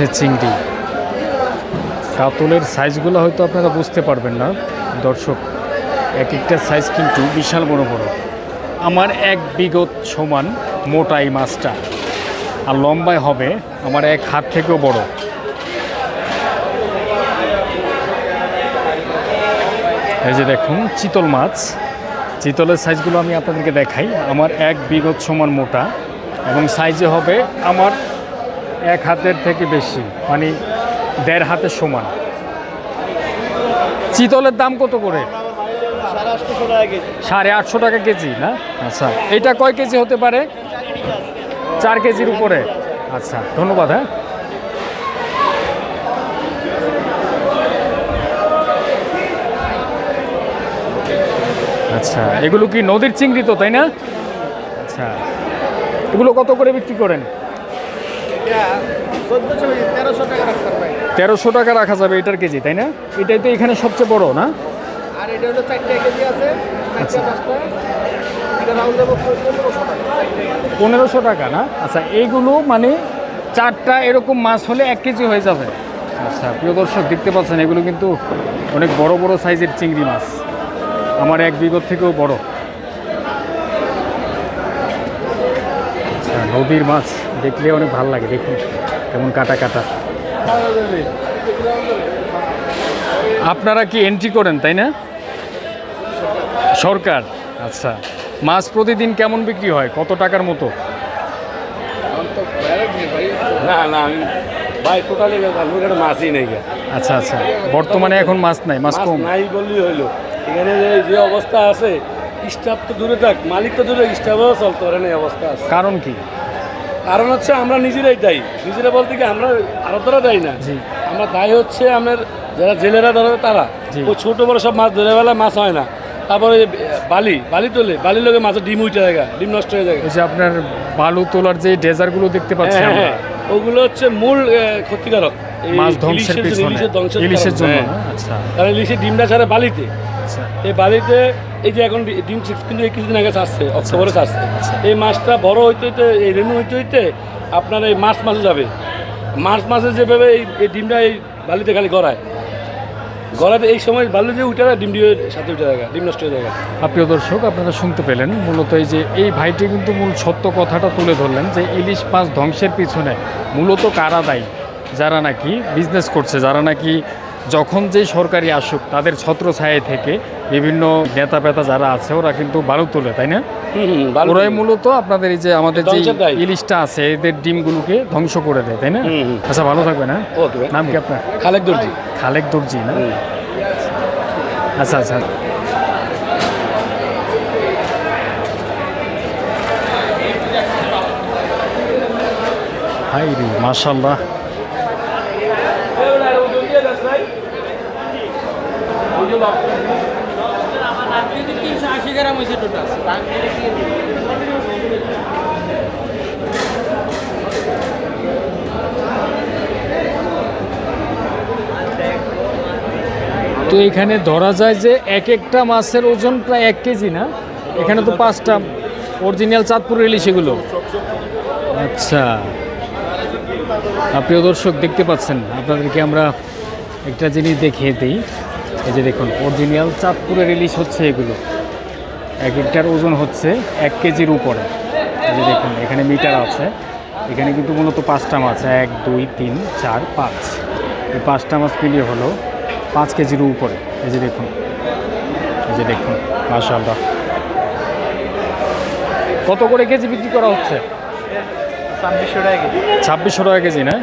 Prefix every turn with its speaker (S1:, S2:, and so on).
S1: হচ্ছে চিংড়ি। কাতলের সাইজগুলো হয়তো আপনারা বুঝতে পারবেন না, দর্শক। এক একটা সাইজ কিন্তু বিশাল বড় বড়। আমার এক বিগত সমান মোটা এই মাছটা। আর লম্বায় হবে আমার এক হাত থেকেও বড়। এই যে দেখুন, চিতল মাছ। চিতলের সাইজগুলো আমি আপনাদেরকে দেখাই। আমার এক বিগত সমান মোটা এবং সাইজে হবে আমার এক হাতের থেকে বেশি মানে দেড় হাতের সমান। চিতলের দাম কত করে? সাড়ে আটশো টাকা কেজি, না? আচ্ছা এটা কয় কেজি হতে পারে? চার কেজির উপরে। আচ্ছা ধন্যবাদ হ্যাঁ। আচ্ছা এগুলো কি নদীর চিংড়ি তো, তাই না? আচ্ছা এগুলো কত করে বিক্রি করেন?
S2: তেরোশো টাকা
S1: রাখা যাবে এটার কেজি তাই না? এটাই তো এখানে সবচেয়ে বড় না?
S2: আর এটা হলো কেজি আছে
S1: আচ্ছা।
S2: পনেরোশো টাকা
S1: না? আচ্ছা এইগুলো মানে চারটা এরকম মাছ হলে এক কেজি হয়ে যাবে। আচ্ছা প্রিয় দর্শক দেখতে পাচ্ছেন এগুলো কিন্তু অনেক বড় বড় সাইজের চিংড়ি মাছ। আমার এক বিগত থেকেও বড় আচ্ছা নদীর মাছ দেখলে অনেক ভালো লাগে দেখুন কেমন কাটা কাটা। আপনারা কি এন্ট্রি করেন তাই না? সরকার আচ্ছা। মাছ প্রতিদিন কেমন বিক্রি হয় কত টাকার মতো?
S3: না না আমি ভাই টোটালি মাছই নেই।
S1: আচ্ছা আচ্ছা। বর্তমানে এখন মাছ নাই মাছ কম?
S3: নাই বললেই হইল। এখানে যে যে অবস্থা আছে স্টাফ তো দূরে থাক মালিক তো দূরে স্টাফও চলতে পারে না অবস্থা আছে।
S1: কারণ কি?
S3: কারণ হচ্ছে আমরা নিজেরাই দায়ী। নিজেরা বলতে কি আমরা আরও তারা দায়ী না। আমরা দায়ী হচ্ছে আমাদের যারা জেলেরা ধরে তারা। ওই ছোট বড় সব মাছ ধরে বেলা মাছ হয় না। তারপরে বালি। বালি তোলে। বালির লোকে মাছের ডিম উঠে জায়গা ডিম নষ্ট হয়ে যায়
S1: যে আপনার বালু তোলার যে ডেজারগুলো দেখতে পাচ্ছি
S3: হ্যাঁ, হ্যাঁ, ওগুলো হচ্ছে মূল ক্ষতিকারক।
S1: মাছ ধ্বংসের
S3: ইলিশের
S1: পিছনে। জন্য
S3: হ্যাঁ।
S1: আচ্ছা।
S3: কারণ ইলিশের ডিমটা ছাড়ে বালিতে।
S1: আচ্ছা।
S3: এই বালিতে এই যে এখন ডিম সিক্স কিন্তু এই কিছুদিন আগে ছাড়ছে, অক্টোবরে
S1: আচ্ছা।
S3: এই মাছটা বড় হইতে হইতে, এই রেনু হইতে হইতে আপনার এই মার্চ মাসে যাবে। মার্চ মাসে যেভাবে এই এই ডিমটা এই বালিতে খালি গড়ায়। গড়াতে এই সময় বালি দিয়ে উঠে ডিম দিয়ে সাথে উঠে যায়, ডিম নষ্ট হয়ে যায়।
S1: প্রিয় দর্শক, আপনারা শুনতে পেলেন মূলত এই যে এই ভাইটি কিন্তু মূল সত্য কথাটা তুলে ধরলেন যে ইলিশ মাছ ধ্বংসের পিছনে মূলত কারা দায়ী? যারা নাকি বিজনেস করছে, যারা নাকি যখন যেই সরকারি আসুক তাদের ছত্র ছায় থেকে বিভিন্ন নেতা পেতা যারা আছে ওরা কিন্তু বালু তোলে তাই না? ওরাই মূলত আপনাদের এই যে আমাদের যে ইলিশটা আছে এদের ডিমগুলোকে ধ্বংস করে দেয় তাই না। আচ্ছা ভালো থাকবে না নাম কি আপনার?
S3: খালেক দর্জি।
S1: খালেক দর্জি না? আচ্ছা আচ্ছা। হাই রে মাশাল্লাহ তো এখানে ধরা যায় যে এক একটা মাছের ওজন প্রায় এক কেজি না? এখানে তো পাঁচটা অরিজিনাল চাঁদপুর ইলিশ এগুলো। আচ্ছা। প্রিয় দর্শক দেখতে পাচ্ছেন। আপনাদেরকে আমরা একটা জিনিস দেখিয়ে দিই। এই যে দেখুন অরিজিনাল চাঁদপুরের ইলিশ হচ্ছে এগুলো। এক একটার ওজন হচ্ছে এক কেজির উপরে। এই যে দেখুন এখানে মিটার আছে। এখানে কিন্তু মূলত পাঁচটা মাছ এক দুই তিন চার পাঁচ। এই পাঁচটা মাছ মিলিয়ে হলো পাঁচ কেজির উপরে। এই যে দেখুন এই যে দেখুন মাশাআল্লাহ। কত করে কেজি বিক্রি করা হচ্ছে?
S2: ছাব্বিশশো টাকা কেজি।
S1: ছাব্বিশশো টাকা কেজি না?